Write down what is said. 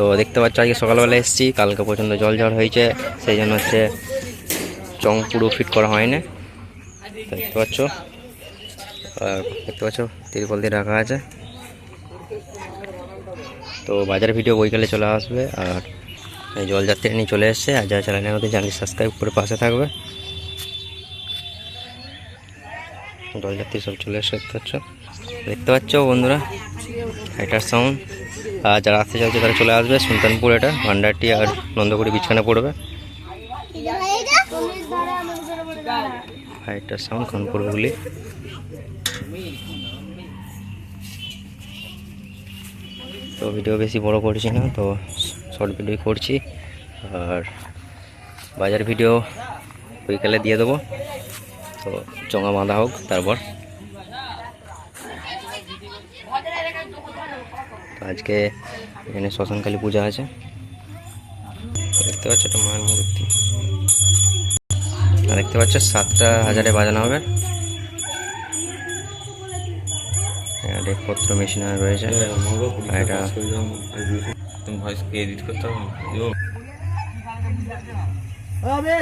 তো দেখতে পাচ্ছ, আজকে সকালবেলা এসেছি, কালকে পর্যন্ত জল ঝড় হয়েছে, সেই জন্য হচ্ছে চং পুরো ফিট করা হয়নি। দেখতে পাচ্ছ, আর দেখতে পাচ্ছ, তিরপল দিয়ে রাখা আছে। তো বাজার ভিডিও বইকালে চলে আসবে, আর এই জলযাত্রী নিয়ে চলে এসছে, আর যারা চ্যানেলের মধ্যে জানি সাবস্ক্রাইব করে পাশে থাকবে। জলযাত্রী সব চলে এসে দেখতে পাচ্ছ। দেখতে পাচ্ছ বন্ধুরা এটার সাউন্ড আর যারা আসতে চাইছে তারা চলে আসবে, সুলতানপুর এটা, ভান্ডারটি আর নন্দকুড়ি বিছখানা পড়বে। সাউন্ড তো ভিডিও বেশি বড় করছি না, তো শর্ট ভিডিও করছি। আর বাজার ভিডিও বিকালে দিয়ে দেবো। তো চঙা বাঁধা হোক, তারপর। আজকে এখানে শ্মশানকালী পূজা আছে। দেখতে পাচ্ছ একটা মায়ের মূর্তি। আর দেখতে পাচ্ছ সাতটা হাজারে বাজানো হবে। ডেকপত্র মেশিন রয়েছে। আর এটা তুমি ভয়েস এডিট করতে হবে